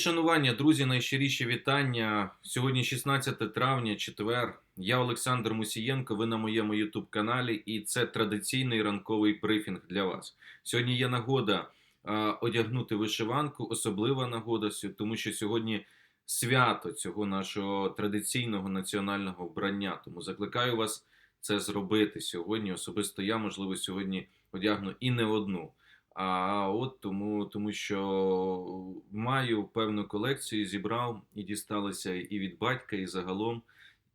Шанування, друзі, найщиріші вітання. Сьогодні 16 травня, четвер. Я Олександр Мусієнко. Ви на моєму youtube каналі, і це традиційний ранковий брифінг для вас. Сьогодні є нагода е, одягнути вишиванку, особлива нагода, тому що сьогодні свято цього нашого традиційного національного вбрання. Тому закликаю вас це зробити сьогодні. Особисто я, можливо, сьогодні одягну і не одну. А от тому, тому що маю певну колекцію, зібрав і дісталися і від батька, і загалом,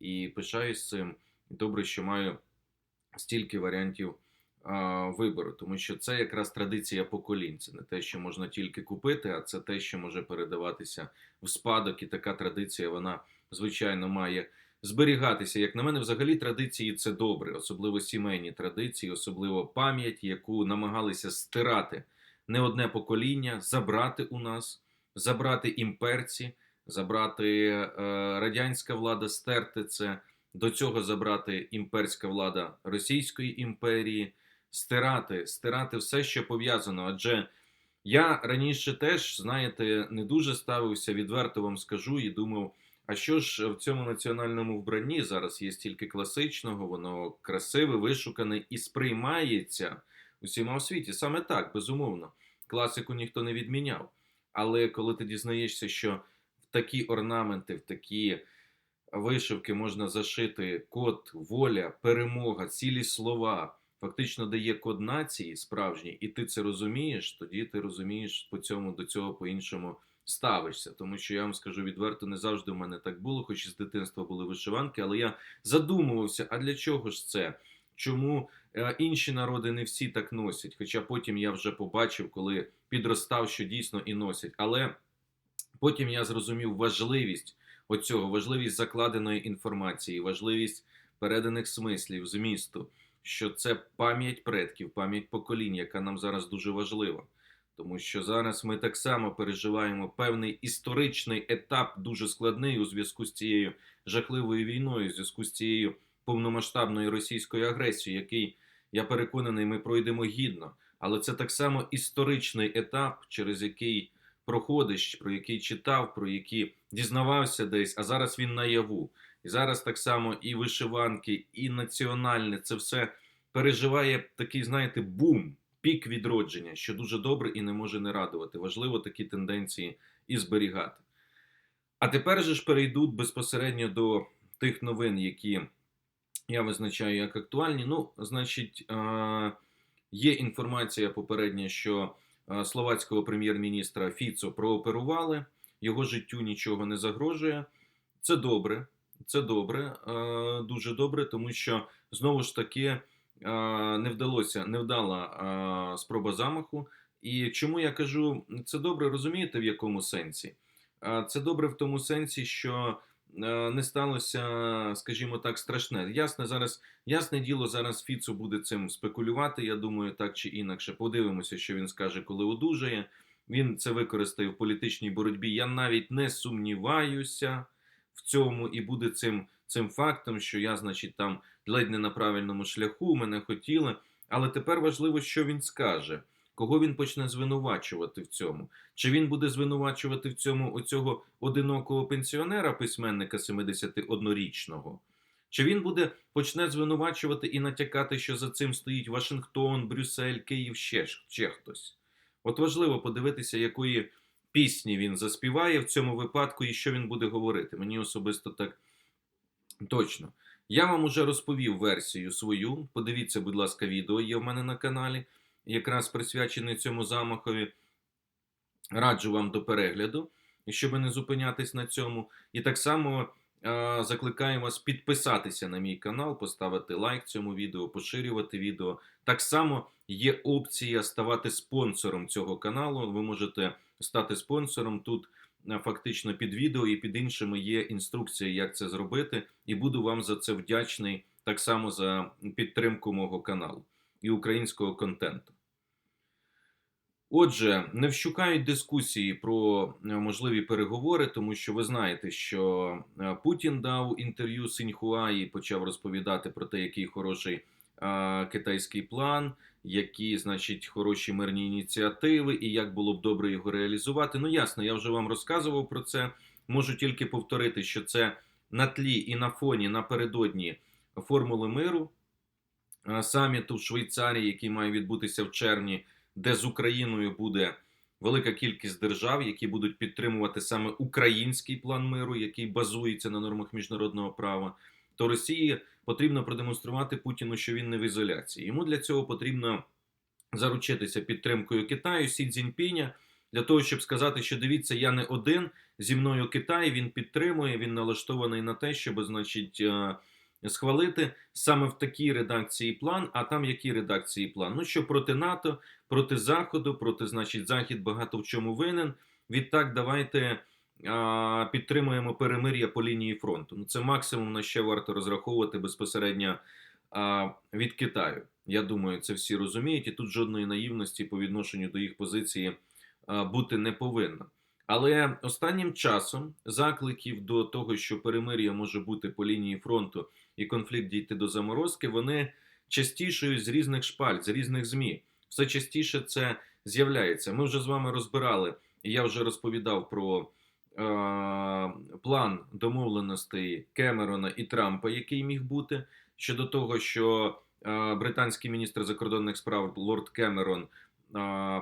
і пишаюсь цим. Добре, що маю стільки варіантів а, вибору, тому що це якраз традиція поколінь. Це не те, що можна тільки купити, а це те, що може передаватися в спадок. І така традиція, вона звичайно має зберігатися. Як на мене, взагалі традиції це добре, особливо сімейні традиції, особливо пам'ять, яку намагалися стирати не одне покоління, забрати у нас, забрати імперці, забрати е, радянська влада, стерти це. До цього забрати імперська влада Російської імперії, стирати, стирати все, що пов'язано. Адже я раніше теж, знаєте, не дуже ставився, відверто вам скажу, і думав, а що ж в цьому національному вбранні зараз є стільки класичного, воно красиве, вишукане і сприймається усіма у світі. Саме так, безумовно. Класику ніхто не відміняв. Але коли ти дізнаєшся, що в такі орнаменти, в такі вишивки можна зашити код, воля, перемога, цілі слова, фактично дає код нації справжній, і ти це розумієш, тоді ти розумієш по цьому до цього по-іншому ставишся. Тому що я вам скажу відверто, не завжди в мене так було, хоч і з дитинства були вишиванки, але я задумувався, а для чого ж це? Чому е, інші народи не всі так носять? Хоча потім я вже побачив, коли підростав, що дійсно і носять. Але потім я зрозумів важливість оцього, важливість закладеної інформації, важливість переданих смислів, змісту, що це пам'ять предків, пам'ять поколінь, яка нам зараз дуже важлива. Тому що зараз ми так само переживаємо певний історичний етап, дуже складний у зв'язку з цією жахливою війною, у зв'язку з цією повномасштабною російською агресією, який я переконаний, ми пройдемо гідно. Але це так само історичний етап, через який проходиш, про який читав, про який дізнавався десь, а зараз він наяву. І зараз так само і вишиванки, і національне це все переживає такий, знаєте, бум, пік відродження, що дуже добре і не може не радувати. Важливо такі тенденції і зберігати. А тепер же ж перейдуть безпосередньо до тих новин, які я визначаю як актуальні. Ну, значить, е, є інформація попередня, що е, словацького прем'єр-міністра Фіцо прооперували, його життю нічого не загрожує. Це добре, це добре, е, дуже добре, тому що знову ж таки не вдалося, не вдала спроба замаху. І чому я кажу це добре, розумієте, в якому сенсі? Це добре в тому сенсі, що е, не сталося, скажімо так, страшне. Ясне зараз, ясне діло, зараз Фіцу буде цим спекулювати. Я думаю, так чи інакше. Подивимося, що він скаже, коли одужає. Він це використає в політичній боротьбі. Я навіть не сумніваюся в цьому і буде цим, цим фактом, що я, значить, там ледь не на правильному шляху, мене хотіли. Але тепер важливо, що він скаже, кого він почне звинувачувати в цьому. Чи він буде звинувачувати в цьому оцього одинокого пенсіонера, письменника 71-річного? Чи він буде почне звинувачувати і натякати, що за цим стоїть Вашингтон, Брюссель, Київ, ще, ще хтось? От важливо подивитися, якої пісні він заспіває в цьому випадку і що він буде говорити. Мені особисто так точно. Я вам уже розповів версію свою. Подивіться, будь ласка, відео є в мене на каналі, якраз присвячене цьому замахові. Раджу вам до перегляду, щоб не зупинятись на цьому. І так само е, закликаю вас підписатися на мій канал, поставити лайк цьому відео, поширювати відео. Так само є опція ставати спонсором цього каналу. Ви можете стати спонсором тут. Е, Фактично під відео і під іншими є інструкція, як це зробити, і буду вам за це вдячний так само за підтримку мого каналу і українського контенту. Отже, не вщукають дискусії про е, можливі переговори, тому що ви знаєте, що е, Путін дав інтерв'ю Синьхуа і почав розповідати про те, який хороший е, китайський план, які, значить, хороші мирні ініціативи, і як було б добре його реалізувати. Ну, ясно, я вже вам розказував про це. Можу тільки повторити, що це на тлі і на фоні напередодні формули миру саміту в Швейцарії, який має відбутися в червні, де з Україною буде велика кількість держав, які будуть підтримувати саме український план миру, який базується на нормах міжнародного права. То Росії потрібно продемонструвати Путіну, що він не в ізоляції. Йому для цього потрібно заручитися підтримкою Китаю, Сі Цзіньпіня, для того, щоб сказати, що дивіться, я не один зі мною Китай. Він підтримує, він налаштований на те, щоб, значить, е, схвалити саме в такій редакції план. А там які редакції план? Ну що проти НАТО, проти Заходу, проти, значить, Захід багато в чому винен. Відтак, давайте підтримуємо перемир'я по лінії фронту. Ну, це максимум на що варто розраховувати безпосередньо від Китаю. Я думаю, це всі розуміють, і тут жодної наївності по відношенню до їх позиції бути не повинно. Але останнім часом закликів до того, що перемир'я може бути по лінії фронту і конфлікт дійти до заморозки, вони частішають з різних шпаль, з різних змі. Все частіше це з'являється. Ми вже з вами розбирали, і я вже розповідав про план домовленостей Кемерона і Трампа, який міг бути щодо того, що британський міністр закордонних справ Лорд Кемерон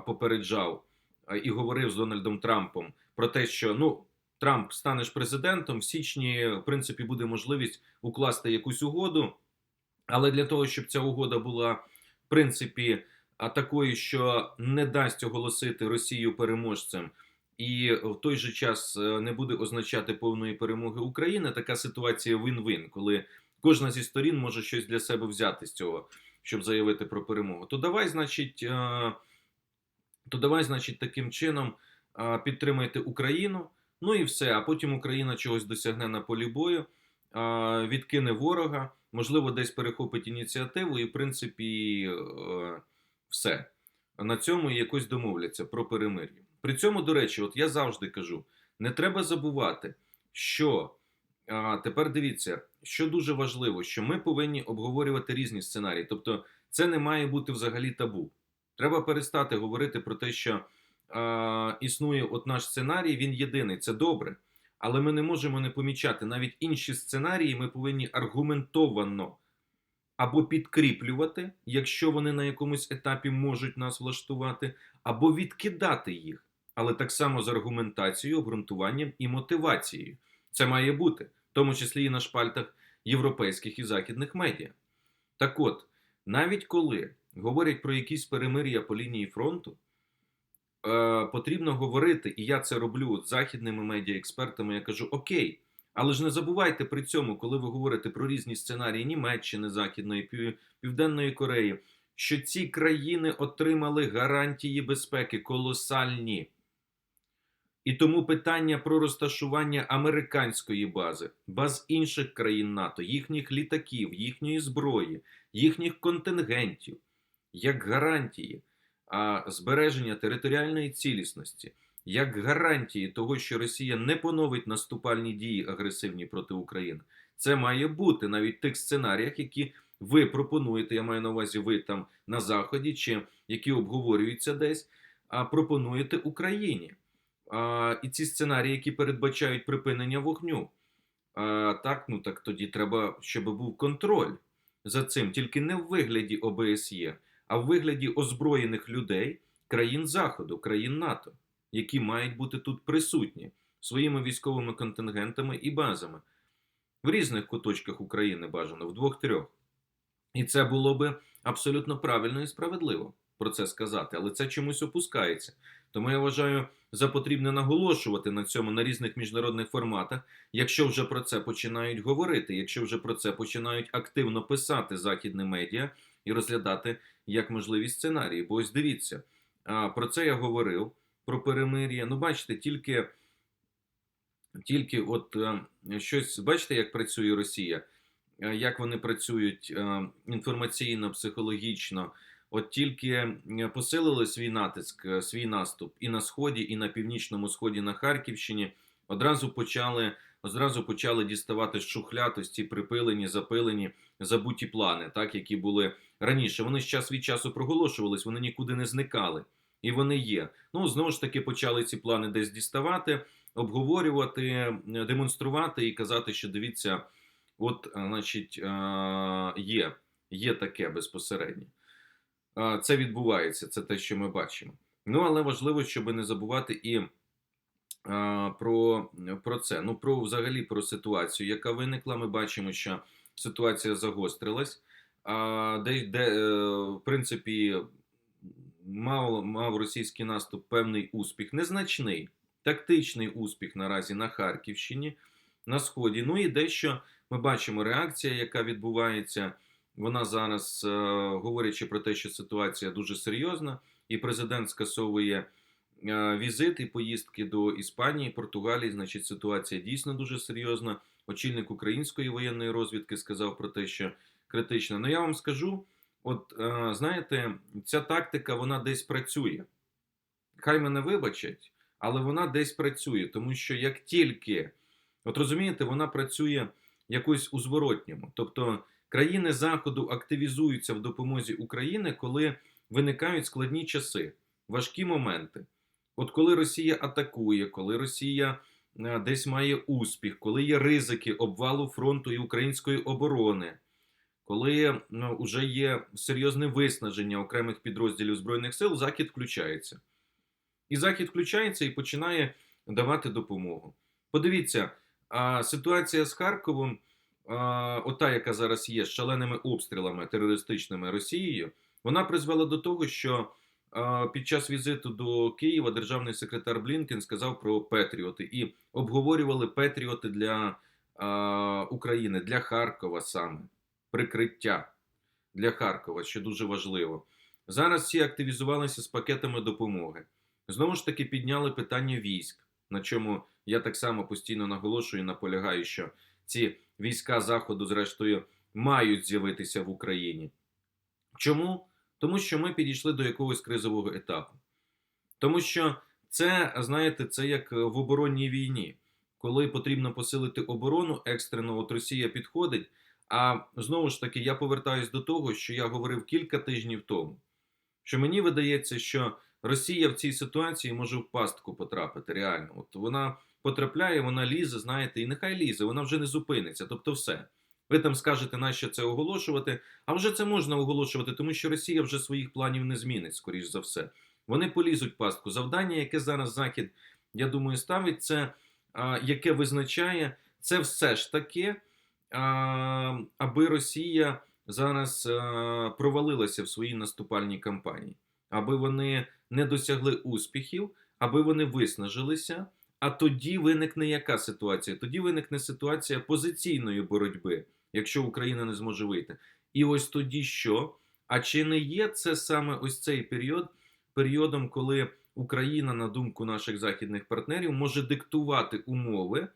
попереджав і говорив з Дональдом Трампом про те, що ну. Трамп станеш президентом в січні, в принципі, буде можливість укласти якусь угоду, але для того, щоб ця угода була в принципі а такої, що не дасть оголосити Росію переможцем, і в той же час е, не буде означати повної перемоги України. Така ситуація вин-вин, коли кожна зі сторін може щось для себе взяти з цього, щоб заявити про перемогу. То давай, значить, е, то давай, значить, таким чином е, підтримайте Україну. Ну і все. А потім Україна чогось досягне на полі бою, відкине ворога, можливо, десь перехопить ініціативу, і в принципі все. На цьому якось домовляться про перемир'я. При цьому, до речі, от я завжди кажу: не треба забувати, що а, тепер дивіться, що дуже важливо, що ми повинні обговорювати різні сценарії. Тобто, це не має бути взагалі табу. Треба перестати говорити про те, що а, існує от наш сценарій, він єдиний, це добре. Але ми не можемо не помічати навіть інші сценарії, ми повинні аргументовано або підкріплювати, якщо вони на якомусь етапі можуть нас влаштувати, або відкидати їх, але так само з аргументацією, обґрунтуванням і мотивацією. Це має бути, в тому числі і на шпальтах європейських і західних медіа. Так от, навіть коли говорять про якісь перемир'я по лінії фронту, е, потрібно говорити, і я це роблю з західними медіаекспертами, я кажу: Окей, але ж не забувайте при цьому, коли ви говорите про різні сценарії Німеччини, Західної Південної Кореї, що ці країни отримали гарантії безпеки колосальні. І тому питання про розташування американської бази, баз інших країн НАТО, їхніх літаків, їхньої зброї, їхніх контингентів, як гарантії а, збереження територіальної цілісності як гарантії того, що Росія не поновить наступальні дії агресивні проти України. Це має бути навіть в тих сценаріях, які ви пропонуєте. Я маю на увазі, ви там на заході, чи які обговорюються десь, а пропонуєте Україні. І ці сценарії, які передбачають припинення вогню. А, Так, ну так тоді треба, щоб був контроль за цим, тільки не в вигляді ОБСЄ, а в вигляді озброєних людей країн Заходу, країн НАТО які мають бути тут присутні своїми військовими контингентами і базами в різних куточках України бажано, в двох-трьох. І це було би абсолютно правильно і справедливо про це сказати, але це чомусь опускається. Тому я вважаю за потрібне наголошувати на цьому на різних міжнародних форматах, якщо вже про це починають говорити, якщо вже про це починають активно писати західні медіа і розглядати як можливі сценарії. Бо ось дивіться, про це я говорив про перемир'я. Ну, бачите, тільки тільки от е, щось, бачите, як працює Росія, е, як вони працюють е, інформаційно, психологічно. От тільки посилили свій натиск, свій наступ і на сході, і на північному сході на Харківщині. Одразу почали одразу почали діставати з ці припилені, запилені, забуті плани, так, які були раніше. Вони з час від часу проголошувались, вони нікуди не зникали. І вони є. Ну, знову ж таки, почали ці плани десь діставати, обговорювати, е, демонструвати і казати, що дивіться, от, е, значить, е, є, є таке безпосередньо. Це відбувається, це те, що ми бачимо. Ну, але важливо, щоб не забувати і про, про це. Ну, про взагалі про ситуацію, яка виникла. Ми бачимо, що ситуація загострилась, де, де е, в принципі, мав, мав російський наступ певний успіх, незначний, тактичний успіх наразі на Харківщині, на Сході. Ну і дещо ми бачимо реакція, яка відбувається. Вона зараз, е, говорячи про те, що ситуація дуже серйозна, і президент скасовує е, візит і поїздки до Іспанії, Португалії. Значить, ситуація дійсно дуже серйозна. Очільник української воєнної розвідки сказав про те, що критично. Ну я вам скажу, от е, знаєте, ця тактика вона десь працює. Хай мене вибачать, але вона десь працює, тому що як тільки, от розумієте, вона працює якось у зворотньому. Тобто країни Заходу активізуються в допомозі України, коли виникають складні часи, важкі моменти. От коли Росія атакує, коли Росія е, десь має успіх, коли є ризики обвалу фронту і української оборони, коли ну, вже є серйозне виснаження окремих підрозділів Збройних сил, Захід включається. І Захід включається і починає давати допомогу. Подивіться, ситуація з Харковом, ота, яка зараз є, з шаленими обстрілами терористичними Росією, вона призвела до того, що під час візиту до Києва державний секретар Блінкен сказав про Петріоти і обговорювали Петріоти для України, для Харкова саме, прикриття для Харкова, що дуже важливо. Зараз всі активізувалися з пакетами допомоги. Знову ж таки, підняли питання військ, на чому я так само постійно наголошую і наполягаю, що ці війська Заходу, зрештою, мають з'явитися в Україні. Чому? Тому що ми підійшли до якогось кризового етапу. Тому що це, знаєте, це як в оборонній війні, коли потрібно посилити оборону, екстрено от Росія підходить. А знову ж таки, я повертаюсь до того, що я говорив кілька тижнів тому, що мені видається, що Росія в цій ситуації може в пастку потрапити реально. От вона потрапляє, вона лізе, знаєте, і нехай лізе, вона вже не зупиниться. Тобто, все. Ви там скажете, нащо це оголошувати? А вже це можна оголошувати, тому що Росія вже своїх планів не змінить, скоріш за все. Вони полізуть пастку. Завдання, яке зараз Захід, я думаю, ставить, це а, яке визначає, це все ж таки, а, аби Росія зараз а, провалилася в своїй наступальній кампанії, аби вони не досягли успіхів, аби вони виснажилися. А тоді виникне яка ситуація? Тоді виникне ситуація позиційної боротьби, якщо Україна не зможе вийти. І ось тоді що? А чи не є це саме ось цей період, періодом, коли Україна, на думку наших західних партнерів, може диктувати умови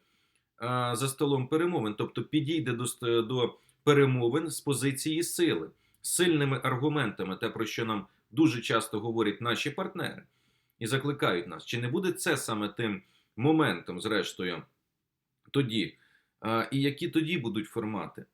а, за столом перемовин, тобто підійде до, до перемовин з позиції сили, сильними аргументами, те, про що нам дуже часто говорять наші партнери і закликають нас. Чи не буде це саме тим моментом, зрештою, тоді? І які тоді будуть формати?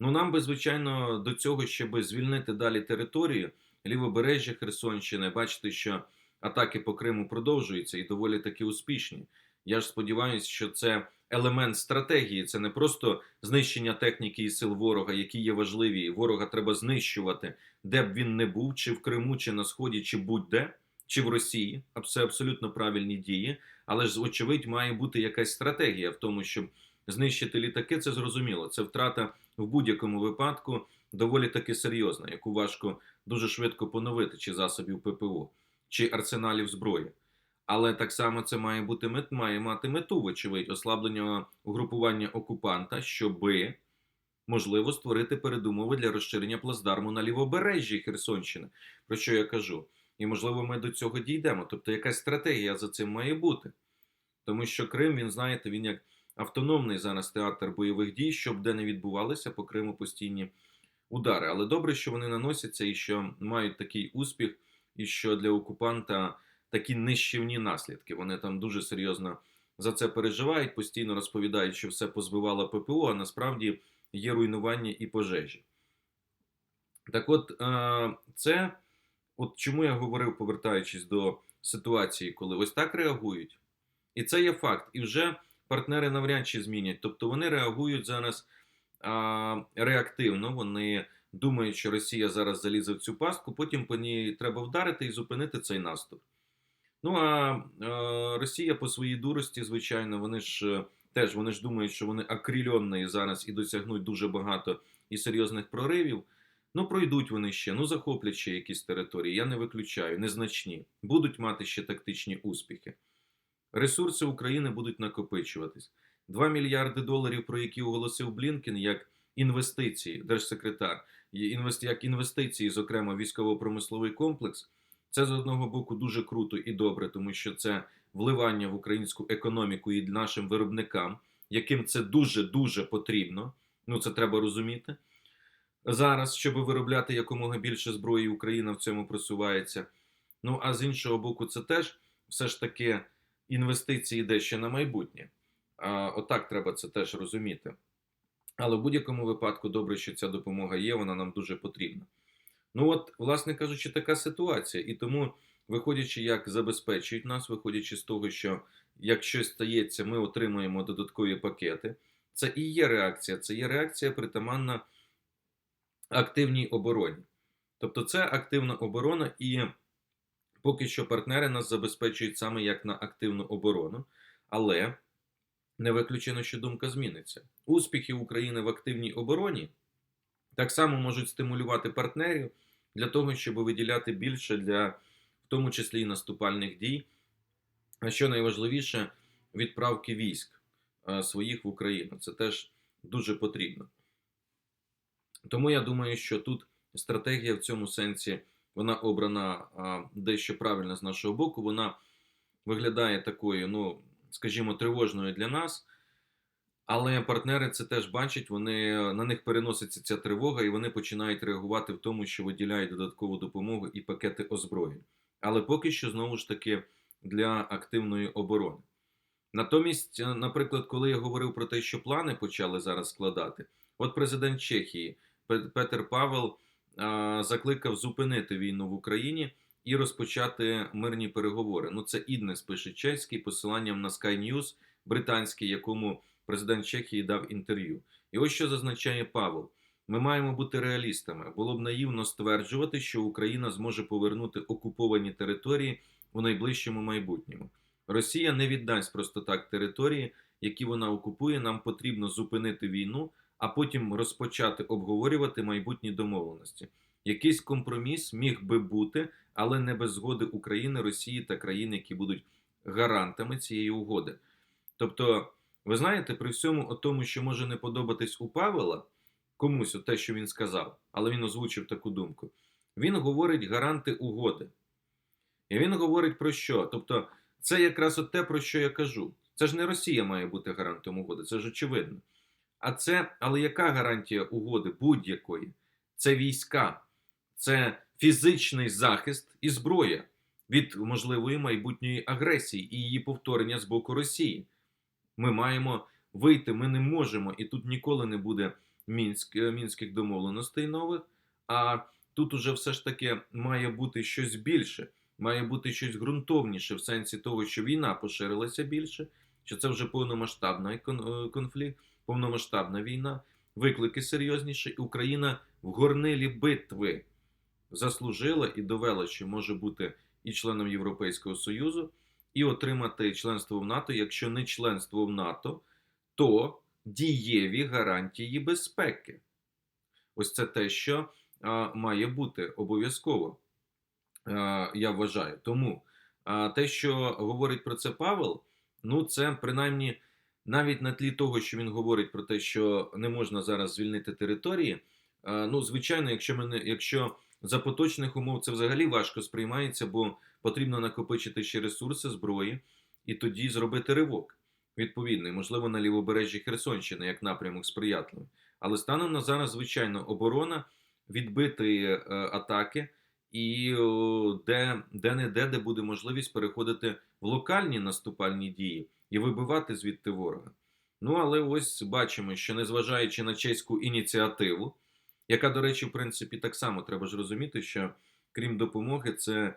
Ну, нам би, звичайно, до цього, щоб звільнити далі територію, лівобережжя Херсонщини, бачите, що атаки по Криму продовжуються і доволі таки успішні. Я ж сподіваюся, що це елемент стратегії, це не просто знищення техніки і сил ворога, які є важливі. Ворога треба знищувати, де б він не був, чи в Криму, чи на Сході, чи будь-де, чи в Росії. Це абсолютно правильні дії. Але ж, очевидь, має бути якась стратегія в тому, щоб знищити літаки. Це зрозуміло. Це втрата в будь-якому випадку доволі таки серйозна, яку важко дуже швидко поновити, чи засобів ППО, чи арсеналів зброї. Але так само це має бути мет, має мати мету, вочевидь, ослаблення угрупування окупанта, щоби можливо створити передумови для розширення плацдарму на лівобережжі Херсонщини, про що я кажу. І можливо, ми до цього дійдемо. Тобто, якась стратегія за цим має бути. Тому що Крим, він знаєте, він як автономний зараз театр бойових дій, щоб де не відбувалися по Криму постійні удари. Але добре, що вони наносяться і що мають такий успіх, і що для окупанта такі нищівні наслідки. Вони там дуже серйозно за це переживають, постійно розповідають, що все позбивало ППО, а насправді є руйнування і пожежі. Так от, е, це, от чому я говорив, повертаючись до ситуації, коли ось так реагують. І це є факт. І вже партнери навряд чи змінять. Тобто вони реагують зараз а, реактивно. Вони думають, що Росія зараз залізе в цю пастку, потім по ній треба вдарити і зупинити цей наступ. Ну а е, Росія по своїй дурості, звичайно, вони ж е, теж вони ж думають, що вони акрильонні зараз і досягнуть дуже багато і серйозних проривів. Ну, пройдуть вони ще, ну захоплять ще якісь території. Я не виключаю, незначні. Будуть мати ще тактичні успіхи. Ресурси України будуть накопичуватись. 2 мільярди доларів, про які оголосив Блінкен, як інвестиції, держсекретар, як інвестиції, зокрема, військово-промисловий комплекс. Це з одного боку дуже круто і добре, тому що це вливання в українську економіку і нашим виробникам, яким це дуже дуже потрібно. Ну це треба розуміти. Зараз, щоб виробляти якомога більше зброї, Україна в цьому просувається. Ну а з іншого боку, це теж все ж таки інвестиції дещо на майбутнє. А, отак треба це теж розуміти. Але в будь-якому випадку добре, що ця допомога є, вона нам дуже потрібна. Ну от, власне кажучи, така ситуація. І тому, виходячи, як забезпечують нас, виходячи з того, що як щось стається, ми отримуємо додаткові пакети. Це і є реакція. Це є реакція притаманна активній обороні. Тобто, це активна оборона, і поки що партнери нас забезпечують саме як на активну оборону. Але не виключено, що думка зміниться. Успіхи України в активній обороні так само можуть стимулювати партнерів для того, щоб виділяти більше для, в тому числі і наступальних дій. А що найважливіше, відправки військ е, своїх в Україну. Це теж дуже потрібно. Тому я думаю, що тут стратегія в цьому сенсі вона обрана дещо правильно з нашого боку. Вона виглядає такою, ну, скажімо, тривожною для нас. Але партнери це теж бачать, вони на них переноситься ця тривога, і вони починають реагувати в тому, що виділяють додаткову допомогу і пакети озброєнь. Але поки що знову ж таки для активної оборони. Натомість, е, наприклад, коли я говорив про те, що плани почали зараз складати, от президент Чехії Пе- Петер Павел закликав зупинити війну в Україні і розпочати мирні переговори. Ну, це Іднес пише чеський посиланням на Sky News британський, якому президент Чехії дав інтерв'ю. І ось що зазначає Павел: ми маємо бути реалістами. Було б наївно стверджувати, що Україна зможе повернути окуповані території у найближчому майбутньому. Росія не віддасть просто так території, які вона окупує. Нам потрібно зупинити війну, а потім розпочати обговорювати майбутні домовленості. Якийсь компроміс міг би бути, але не без згоди України, Росії та країн, які будуть гарантами цієї угоди. Тобто, ви знаєте, при всьому тому, що може не подобатись у Павела комусь те, що він сказав, але він озвучив таку думку. Він говорить гаранти угоди. І він говорить про що? Тобто, це якраз от те, про що я кажу. Це ж не Росія має бути гарантом угоди, це ж очевидно. А це, але яка гарантія угоди будь-якої? Це війська, це фізичний захист і зброя від можливої майбутньої агресії і її повторення з боку Росії. Ми маємо вийти, ми не можемо, і тут ніколи не буде мінськ, е, мінських домовленостей нових. А тут уже все ж таки має бути щось більше, має бути щось ґрунтовніше в сенсі того, що війна поширилася більше, що це вже повномасштабний е, конфлікт, повномасштабна війна, виклики серйозніші. Україна в горнилі битви заслужила і довела, що може бути і членом Європейського Союзу, і отримати членство в НАТО, якщо не членство в НАТО, то дієві гарантії безпеки. Ось це те, що а, має бути обов'язково, я вважаю. Тому а, те, що говорить про це Павел, ну це принаймні навіть на тлі того, що він говорить про те, що не можна зараз звільнити території. ну, звичайно, якщо мене, якщо за поточних умов це взагалі важко сприймається, бо потрібно накопичити ще ресурси зброї і тоді зробити ривок відповідний, можливо, на лівобережжі Херсонщини як напрямок сприятливий. Але станом на зараз, звичайно, оборона відбити е, атаки, і о, де, де не де, де буде можливість переходити в локальні наступальні дії, і вибивати звідти ворога. Ну, але ось бачимо, що незважаючи на чеську ініціативу, яка, до речі, в принципі, так само треба ж розуміти, що крім допомоги, це,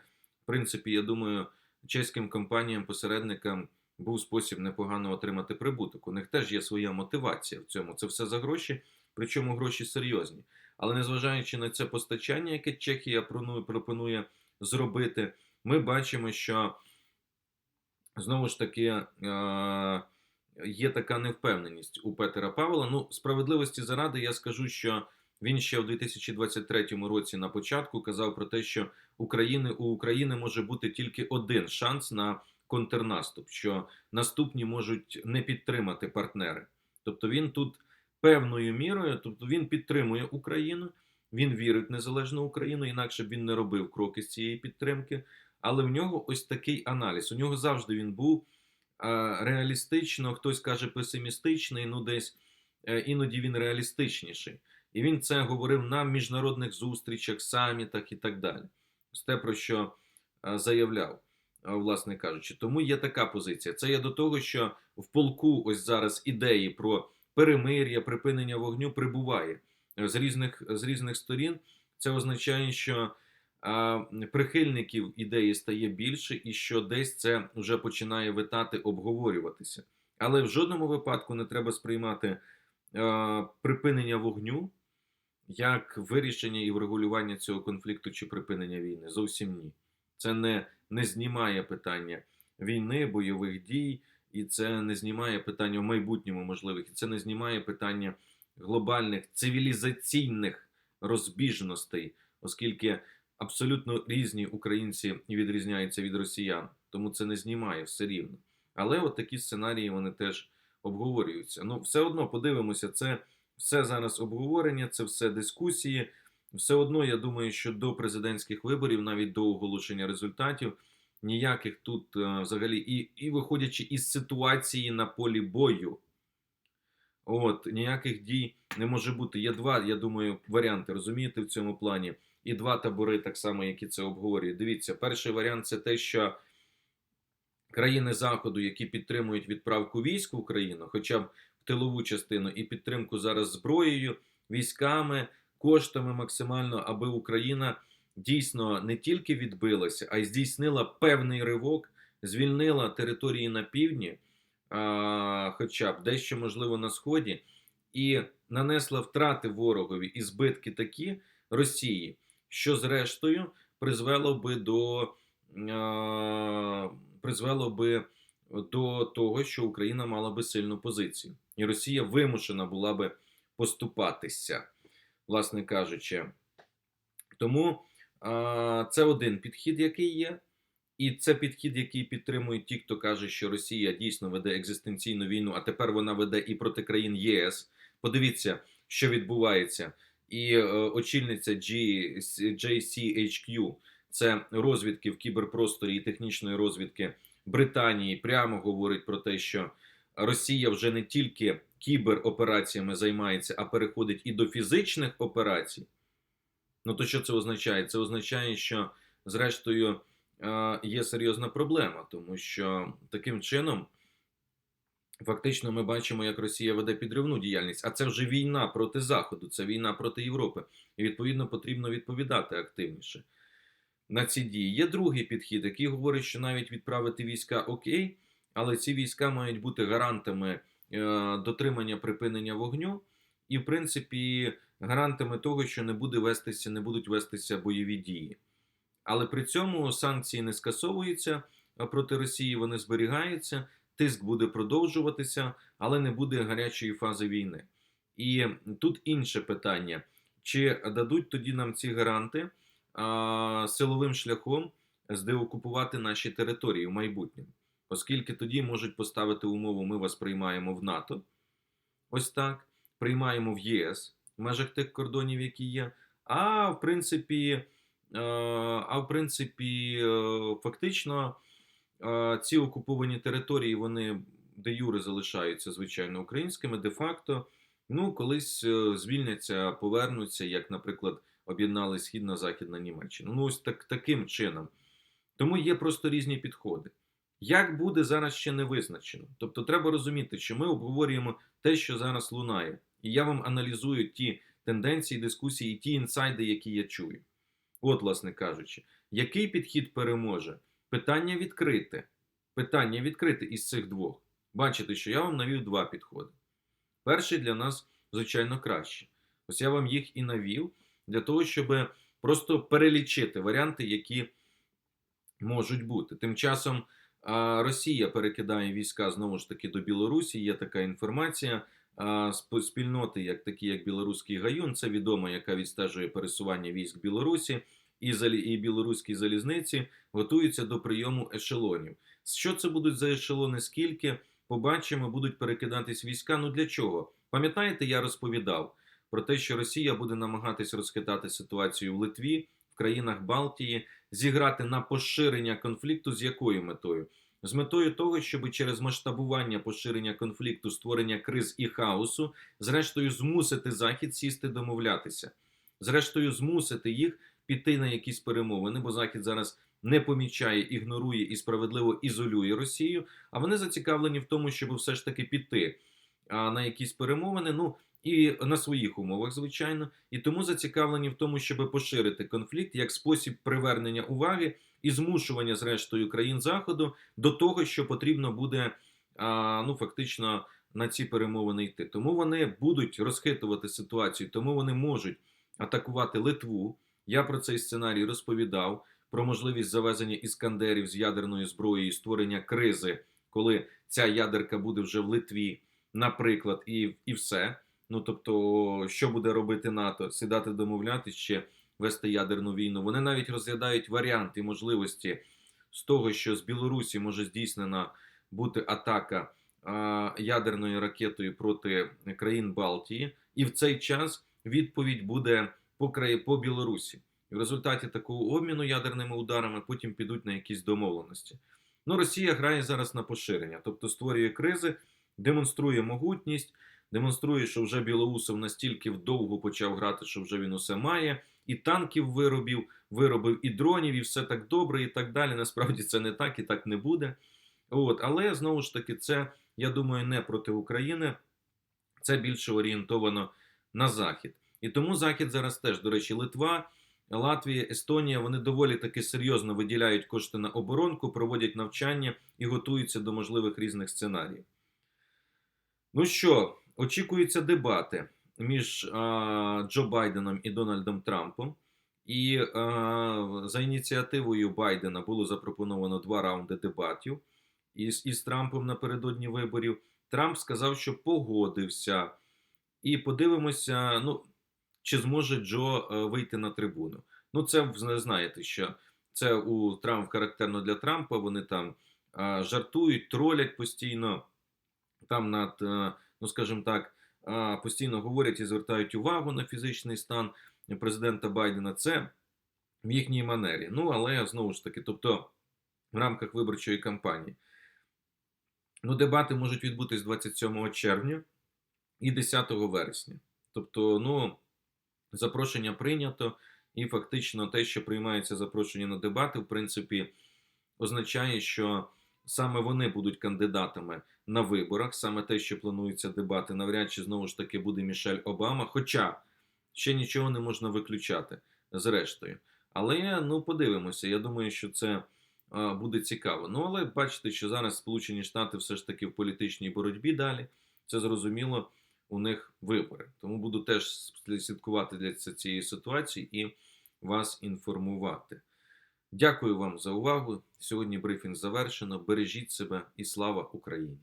в принципі, я думаю, чеським компаніям-посередникам був спосіб непогано отримати прибуток. У них теж є своя мотивація в цьому. Це все за гроші, причому гроші серйозні. Але незважаючи на це постачання, яке Чехія пропонує, зробити, ми бачимо, що знову ж таки е, є така невпевненість у Петера Павла. Ну, справедливості заради, я скажу, що він ще в 2023 році на початку казав про те, що України у України може бути тільки один шанс на контрнаступ, що наступні можуть не підтримати партнери. Тобто він тут певною мірою, тобто він підтримує Україну, він вірить в незалежну Україну, інакше б він не робив кроки з цієї підтримки. Але в нього ось такий аналіз. У нього завжди він був а, реалістично, хтось каже песимістичний, ну десь е, іноді він реалістичніший. І він це говорив на міжнародних зустрічах, самітах і так далі. Те, про що е, заявляв, е, власне кажучи. Тому є така позиція. Це є до того, що в полку ось зараз ідеї про перемир'я, припинення вогню прибуває е, з різних, з різних сторін. Це означає, що прихильників ідеї стає більше, і що десь це вже починає витати, обговорюватися. Але в жодному випадку не треба сприймати припинення вогню як вирішення і врегулювання цього конфлікту чи припинення війни. Зовсім ні. Це не, не знімає питання війни, бойових дій, і це не знімає питання в майбутньому можливих, і це не знімає питання глобальних цивілізаційних розбіжностей, оскільки абсолютно різні українці відрізняються від росіян, тому це не знімає все рівно. Але от такі сценарії вони теж обговорюються. Ну, все одно подивимося, це все зараз обговорення, це все дискусії. Все одно, я думаю, що до президентських виборів, навіть до оголошення результатів, ніяких тут е, взагалі, і, і виходячи із ситуації на полі бою, от ніяких дій не може бути. Є два, я думаю, варіанти, розумієте, в цьому плані. І два табори, так само, які це обговорюють. Дивіться, перший варіант це те, що країни Заходу, які підтримують відправку військ в Україну, хоча б в тилову частину, і підтримку зараз зброєю, військами, коштами максимально, аби Україна дійсно не тільки відбилася, а й здійснила певний ривок, звільнила території на півдні, а, хоча б дещо можливо на сході, і нанесла втрати ворогові і збитки такі Росії, що зрештою призвело би до а, призвело би до того, що Україна мала би сильну позицію, і Росія вимушена була би поступатися, власне кажучи. Тому а, це один підхід, який є. І це підхід, який підтримують ті, хто каже, що Росія дійсно веде екзистенційну війну, а тепер вона веде і проти країн ЄС. Подивіться, що відбувається. І е, очільниця JCHQ, це розвідки в кіберпросторі і технічної розвідки Британії, прямо говорить про те, що Росія вже не тільки кіберопераціями займається, а переходить і до фізичних операцій. Ну то що це означає? Це означає, що зрештою е, є серйозна проблема, тому що таким чином. Фактично, ми бачимо, як Росія веде підривну діяльність, а це вже війна проти Заходу, це війна проти Європи. І відповідно потрібно відповідати активніше на ці дії. Є другий підхід, який говорить, що навіть відправити війська окей, але ці війська мають бути гарантами е, дотримання припинення вогню, і, в принципі, гарантами того, що не буде вестися, не будуть вестися бойові дії. Але при цьому санкції не скасовуються проти Росії, вони зберігаються. Тиск буде продовжуватися, але не буде гарячої фази війни. І тут інше питання: чи дадуть тоді нам ці гаранти а, силовим шляхом здеокупувати наші території в майбутньому? Оскільки тоді можуть поставити умову: ми вас приймаємо в НАТО, ось так, приймаємо в ЄС в межах тих кордонів, які є. А в принципі, а в принципі, е, фактично ці окуповані території вони де юри залишаються звичайно українськими, де-факто ну колись е, звільняться, повернуться, як, наприклад, об'єднали Східна Західна Німеччина. Ну ось так таким чином. Тому є просто різні підходи. Як буде зараз ще не визначено. Тобто треба розуміти, що ми обговорюємо те, що зараз лунає. І я вам аналізую ті тенденції, дискусії, ті інсайди, які я чую. От, власне кажучи, який підхід переможе? Питання відкрите. Питання відкрите із цих двох. Бачите, що я вам навів два підходи. Перший для нас, звичайно, краще. Ось я вам їх і навів для того, щоб просто перелічити варіанти, які можуть бути. Тим часом Росія перекидає війська знову ж таки до Білорусі. Є така інформація. Спільноти, як такі, як Білоруський гаюн, це відомо, яка відстежує пересування військ Білорусі, і, залі- і білоруські залізниці готуються до прийому ешелонів. Що це будуть за ешелони? Скільки? Побачимо, будуть перекидатись війська. Ну для чого? Пам'ятаєте, я розповідав про те, що Росія буде намагатись розхитати ситуацію в Литві, в країнах Балтії, зіграти на поширення конфлікту з якою метою? З метою того, щоб через масштабування поширення конфлікту, створення криз і хаосу, зрештою змусити Захід сісти домовлятися, зрештою змусити їх піти на якісь перемовини, бо Захід зараз не помічає, ігнорує і справедливо ізолює Росію. А вони зацікавлені в тому, щоб все ж таки піти на якісь перемовини. Ну і на своїх умовах, звичайно, і тому зацікавлені в тому, щоб поширити конфлікт як спосіб привернення уваги і змушування, зрештою, країн заходу до того, що потрібно буде ну фактично на ці перемовини йти. Тому вони будуть розхитувати ситуацію, тому вони можуть атакувати Литву. Я про цей сценарій розповідав про можливість завезення іскандерів з ядерною зброєю, і створення кризи, коли ця ядерка буде вже в Литві, наприклад, і, і все. Ну тобто, що буде робити НАТО? Сідати домовлятись чи вести ядерну війну? Вони навіть розглядають варіанти можливості з того, що з Білорусі може здійснена бути атака ядерною ракетою проти країн Балтії, і в цей час відповідь буде по краї по Білорусі. І в результаті такого обміну ядерними ударами потім підуть на якісь домовленості. Ну, Росія грає зараз на поширення, тобто створює кризи, демонструє могутність, демонструє, що вже Білоусов настільки вдовго почав грати, що вже він усе має, і танків виробив, виробив, і дронів, і все так добре, і так далі. Насправді це не так і так не буде. От, але знову ж таки, це, я думаю, не проти України, це більше орієнтовано на Захід. І тому Захід зараз теж, до речі, Литва. Латвія, Естонія, вони доволі таки серйозно виділяють кошти на оборонку, проводять навчання і готуються до можливих різних сценаріїв. Ну що, очікуються дебати між а, Джо Байденом і Дональдом Трампом. І а, за ініціативою Байдена було запропоновано два раунди дебатів із, із Трампом напередодні виборів. Трамп сказав, що погодився. І подивимося, ну, чи зможе Джо е, вийти на трибуну. Ну, це знаєте, що це у Трамп характерно для Трампа. Вони там жартують, тролять постійно, там над, е, ну скажімо так, постійно говорять і звертають увагу на фізичний стан президента Байдена. Це в їхній манері. Ну, але знову ж таки, тобто в рамках виборчої кампанії. Ну, дебати можуть відбутись 27 червня і 10 вересня. Тобто, ну, запрошення прийнято, і фактично те, що приймається запрошення на дебати, в принципі, означає, що саме вони будуть кандидатами на виборах, саме те, що плануються дебати, навряд чи знову ж таки буде Мішель Обама. Хоча ще нічого не можна виключати зрештою. Але ну подивимося. Я думаю, що це буде цікаво. Ну але бачите, що зараз Сполучені Штати все ж таки в політичній боротьбі далі. Це зрозуміло у них вибори. Тому буду теж слідкувати для цієї ситуації і вас інформувати. Дякую вам за увагу. Сьогодні брифінг завершено. Бережіть себе і слава Україні!